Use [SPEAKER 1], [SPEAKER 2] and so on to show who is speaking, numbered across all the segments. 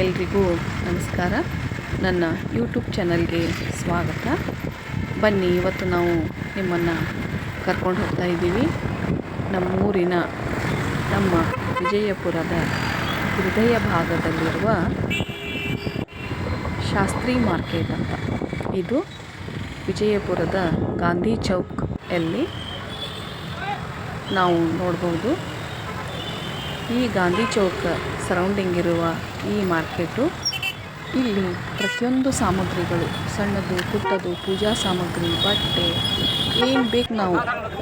[SPEAKER 1] ಎಲ್ರಿಗೂ ನಮಸ್ಕಾರ. ನನ್ನ ಯೂಟ್ಯೂಬ್ ಚಾನಲ್ಗೆ ಸ್ವಾಗತ. ಬನ್ನಿ, ಇವತ್ತು ನಾವು ನಿಮ್ಮನ್ನು ಕರ್ಕೊಂಡು ಹೋಗ್ತಾ ಇದ್ದೀವಿ. ನಮ್ಮೂರಿನ ನಮ್ಮ ವಿಜಯಪುರದ ಹೃದಯ ಭಾಗದಲ್ಲಿರುವ ಶಾಸ್ತ್ರಿ ಮಾರ್ಕೆಟ್ ಅಂತ. ಇದು ವಿಜಯಪುರದ ಗಾಂಧಿ ಚೌಕ್ ಅಲ್ಲಿ ನಾವು ನೋಡ್ಬೋದು. ಈ ಗಾಂಧಿ ಚೌಕ್ ಸರೌಂಡಿಂಗ್ ಇರುವ ಈ ಮಾರ್ಕೆಟು. ಇಲ್ಲಿ ಪ್ರತಿಯೊಂದು ಸಾಮಗ್ರಿಗಳು, ಸಣ್ಣದು, ಪುಟ್ಟದು, ಪೂಜಾ ಸಾಮಗ್ರಿ, ಬಟ್ಟೆ, ಏನು ಬೇಕು ನಾವು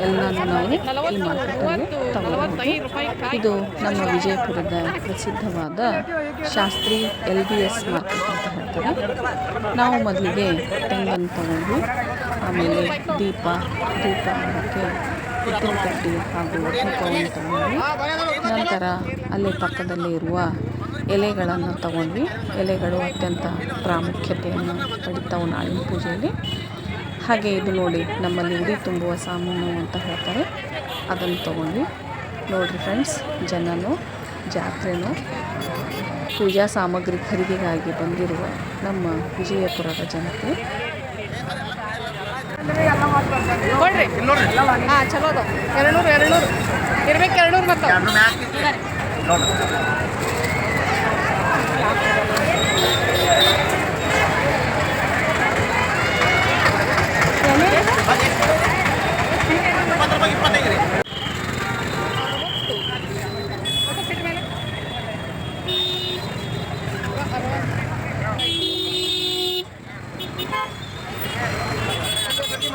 [SPEAKER 1] ಎಲ್ಲನೂ ನಾವು ಈ ಮಾರ್ಕೆಟಲ್ಲಿ ತಗೊಳ್ಬೋದು ಇದು ನಮ್ಮ ವಿಜಯಪುರದ ಪ್ರಸಿದ್ಧವಾದ Shastri L B S market ಅಂತ ಹೇಳ್ತಾರೆ. ನಾವು ಮೊದಲಿಗೆ ತೆಂಗನ್ನು ತಗೊಂಡು ಆಮೇಲೆ ದೀಪ ದೀಪ ಮಾಡೋಕ್ಕೆ ಕಡ್ಡಿ ಹಾಗೂ ದೀಪವನ್ನು ತಗೊಂಡ್ವಿ ನಂತರ ಅಲ್ಲೇ ಪಕ್ಕದಲ್ಲಿ ಇರುವ ಎಲೆಗಳನ್ನು ತಗೊಂಡ್ವಿ ಎಲೆಗಳು ಅತ್ಯಂತ ಪ್ರಾಮುಖ್ಯತೆಯನ್ನು ಪಡಿತಾವು ನಾಳಿನ ಪೂಜೆಯಲ್ಲಿ. ಹಾಗೆ ಇದು ನೋಡಿ ನಮ್ಮಲ್ಲಿ ಉಡಿ ತುಂಬುವ ಸಾಮಾನು ಅಂತ ಹೇಳ್ತಾರೆ. ಅದನ್ನು ತಗೊಂಡ್ವಿ ನೋಡಿರಿ ಫ್ರೆಂಡ್ಸ್ ಜನನೋ, ಜಾತ್ರೆನೂ, ಪೂಜಾ ಸಾಮಗ್ರಿ ಖರೀದಿಗಾಗಿ ಬಂದಿರುವ ನಮ್ಮ ವಿಜಯಪುರದ ಜನತೆ
[SPEAKER 2] ಕೊಡ್ರಿ. ಹಾಂ ಚಲೋ ಅದಾವ ಎರಡು ನೂರು ಎರಡು ನೂರು ಇರ್ಬೇಕು ಎರಡು ನೂರು ಬರ್ತಾವ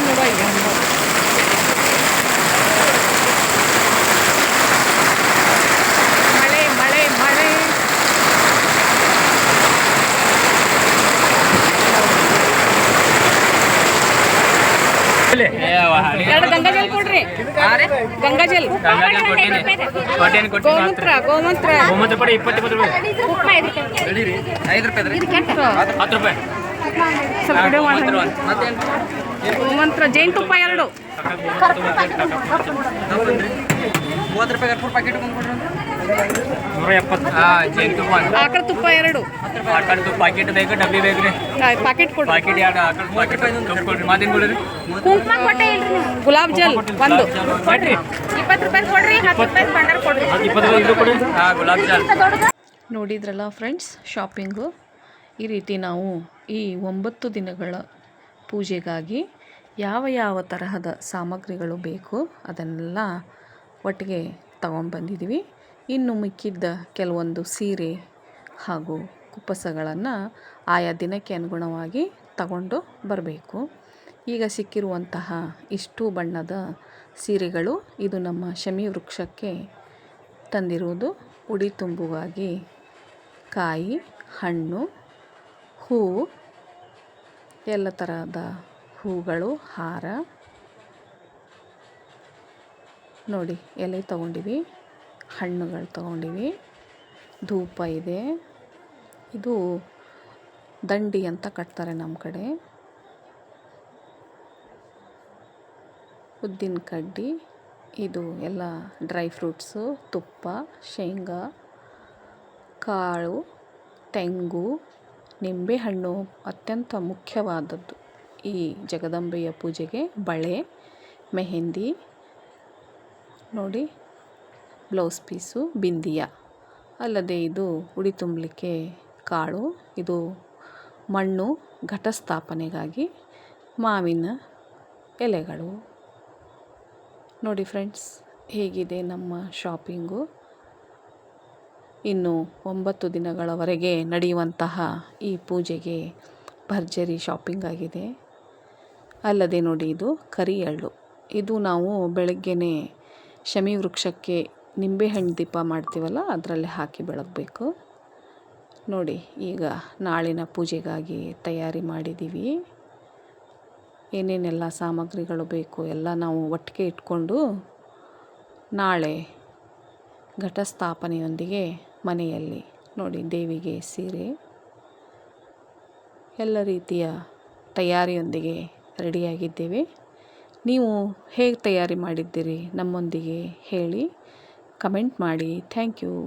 [SPEAKER 2] ನೂರ ಈಗ ಮಳೆ ಮಳೆ ಮಳೆ. ಎರಡು ಗಂಗಾಜಲ್ ಕೊಡ್ರಿ. ಗಂಗಾಜಲ್ ಗೋಮೂತ್ರ ಗೋಮೂತ್ರ.
[SPEAKER 3] ರೂಪಾಯಿ ಇಪ್ಪತ್ತು ಇಪ್ಪತ್ತು ರೂಪಾಯಿ ಐದು ರೂಪಾಯಿ ಹತ್ತು ರೂಪಾಯಿ.
[SPEAKER 2] ಸ್ವಲ್ಪ ವಿಡಿಯೋ ಜೈನ್ ತುಪ್ಪ ಎರಡು.
[SPEAKER 3] ಮೂವತ್ತು ರೂಪಾಯಿ ಕರ್ಪೂರ ಪ್ಯಾಕೆಟ್ ನೂರ ಎಪ್ಪತ್ತು. ಹಾಂ ಜೇನು ತುಪ್ಪ.
[SPEAKER 2] ಆಕಳ ತುಪ್ಪ ಎರಡು.
[SPEAKER 3] ಆಕಳ ತುಪ್ಪ ಪ್ಯಾಕೆಟ್ ಬೇಕು ಡಬ್ಬಿ ಬೇಕು ರೀ.
[SPEAKER 2] ಪಾಕೆಟ್ ಕೊಡ್ರಿ
[SPEAKER 3] ಪ್ಯಾಕೆಟ್ ಎರಡು ಆಕಳ ಪ್ಯಾಕೆಟ್ ಕೊಡ್ರಿ ಮಾತಿನ ಕೊಡ್ರಿ.
[SPEAKER 2] ಕುಂಕುಮ ಕೊಟ್ಟೆ ಇಲ್ರಿ ಗುಲಾಬ್ ಜಲ್ ಒಂದು.
[SPEAKER 3] ಕೊಡ್ರಿ.
[SPEAKER 2] ಇಪ್ಪತ್ತು ರೂಪಾಯಿ ಕೊಡ್ರಿ ಹತ್ತು ರೂಪಾಯಿ ಬಂಡಾರ ಕೊಡ್ರಿ.
[SPEAKER 3] ಇಪ್ಪತ್ತು ರೂಪಾಯಿ ಇದು ಕೊಡ್ರಿ ಹಾಂ ಗುಲಾಬ್ ಜಾಲ್.
[SPEAKER 1] ನೋಡಿದ್ರಲ್ಲ ಫ್ರೆಂಡ್ಸ್ ಶಾಪಿಂಗು ಈ ರೀತಿ ನಾವು ಈ ಒಂಬತ್ತು ದಿನಗಳ ಪೂಜೆಗಾಗಿ ಯಾವ ಯಾವ ತರಹದ ಸಾಮಗ್ರಿಗಳು ಬೇಕು ಅದನ್ನೆಲ್ಲ ಒಟ್ಟಿಗೆ ತಗೊಂಡ್ಬಂದಿದ್ದೀವಿ ಇನ್ನು ಮಿಕ್ಕಿದ್ದ ಕೆಲವೊಂದು ಸೀರೆ ಹಾಗೂ ಕುಪ್ಪಸಗಳನ್ನು ಆಯಾ ದಿನಕ್ಕೆ ಅನುಗುಣವಾಗಿ ತಗೊಂಡು ಬರಬೇಕು. ಈಗ ಸಿಕ್ಕಿರುವಂತಹ ಇಷ್ಟು ಬಣ್ಣದ ಸೀರೆಗಳು ಇದು ನಮ್ಮ ಶಮಿ ವೃಕ್ಷಕ್ಕೆ ತಂದಿರುವುದು ಉಡಿ ತುಂಬುವಾಗಿ ಕಾಯಿ, ಹಣ್ಣು, ಹೂವು ಎಲ್ಲ ಥರದ ಹೂಗಳು, ಹಾರ. ನೋಡಿ, ಎಲೆ ತಗೊಂಡಿವಿ, ಹಣ್ಣುಗಳು ತಗೊಂಡಿವಿ. ಧೂಪ ಇದೆ. ಇದು ದಂಡಿ ಅಂತ ಕಟ್ತಾರೆ ನಮ್ಮ ಕಡೆ. ಉದ್ದಿನ ಕಡ್ಡಿ, ಇದು ಎಲ್ಲ ಡ್ರೈ ಫ್ರೂಟ್ಸು, ತುಪ್ಪ, ಶೇಂಗಾ, ಕಾಳು, ತೆಂಗು. ನಿಂಬೆಹಣ್ಣು ಅತ್ಯಂತ ಮುಖ್ಯವಾದದ್ದು. ಈ ಜಗದಂಬೆಯ ಪೂಜೆಗೆ ಬಳೆ, ಮೆಹೆಂದಿ, ನೋಡಿ, ಬ್ಲೌಸ್ ಪೀಸು, ಬಿಂದಿಯ. ಅಲ್ಲದೆ ಇದು ಉಡಿ ತುಂಬಲಿಕ್ಕೆ ಕಾಳು, ಇದು ಮಣ್ಣು ಘಟಸ್ಥಾಪನೆಗಾಗಿ ಮಾವಿನ ಎಲೆಗಳು. ನೋಡಿ ಫ್ರೆಂಡ್ಸ್, ಹೇಗಿದೆ ನಮ್ಮ ಶಾಪಿಂಗು? ಇನ್ನು ಒಂಬತ್ತು ದಿನಗಳವರೆಗೆ ನಡೆಯುವಂತಹ ಈ ಪೂಜೆಗೆ ಭರ್ಜರಿ ಶಾಪಿಂಗ್ ಆಗಿದೆ. ಅಲ್ಲದೆ ನೋಡಿ, ಇದು ಕರಿ ಎಳ್ಳು ಇದು ನಾವು ಬೆಳಗ್ಗೆನೇ ಶಮಿ ವೃಕ್ಷಕ್ಕೆ ನಿಂಬೆಹಣ್ಣು ದೀಪ ಮಾಡ್ತೀವಲ್ಲ, ಅದರಲ್ಲಿ ಹಾಕಿ ಬೆಳಗಬೇಕು. ನೋಡಿ, ಈಗ ನಾಳಿನ ಪೂಜೆಗಾಗಿ ತಯಾರಿ ಮಾಡಿದ್ದೀವಿ. ಏನೇನೆಲ್ಲ ಸಾಮಗ್ರಿಗಳು ಬೇಕು ಎಲ್ಲ ನಾವು ಒಟ್ಟಿಗೆ ಇಟ್ಕೊಂಡು ನಾಳೆ ಘಟಸ್ಥಾಪನೆಯೊಂದಿಗೆ ಮನೆಯಲ್ಲಿ ನೋಡಿ ದೇವಿಗೆ ಸೀರೆ. ಎಲ್ಲ ರೀತಿಯ ತಯಾರಿಯೊಂದಿಗೆ ರೆಡಿಯಾಗಿದ್ದೇವೆ. ನೀವು ಹೇಗೆ ತಯಾರಿ ಮಾಡಿದ್ದೀರಿ ನಮ್ಮೊಂದಿಗೆ ಹೇಳಿ. ಕಮೆಂಟ್ ಮಾಡಿ. Thank you.